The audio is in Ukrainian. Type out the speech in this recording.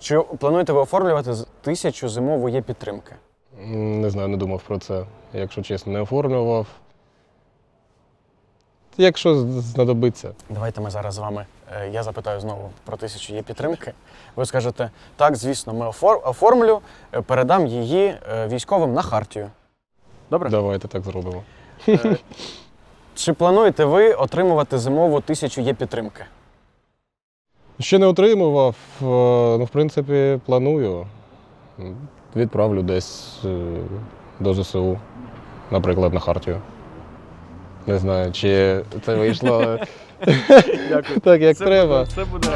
Чи плануєте ви оформлювати тисячу зимової підтримки? Не знаю, не думав про це. Якщо чесно, не оформлював. Якщо знадобиться. Давайте ми зараз з вами. е, Я запитаю знову про тисячу є підтримки. Ви скажете, так, звісно, ми оформлю, е, передам її е, військовим на хартію. Добре? Давайте так зробимо. Чи плануєте ви отримувати зимову тисячу є підтримки? Ще не отримував, е, ну, в принципі, планую. Відправлю десь е, до ЗСУ, наприклад, на Хартію. Не знаю, чи це вийшло так, як треба. Це буде.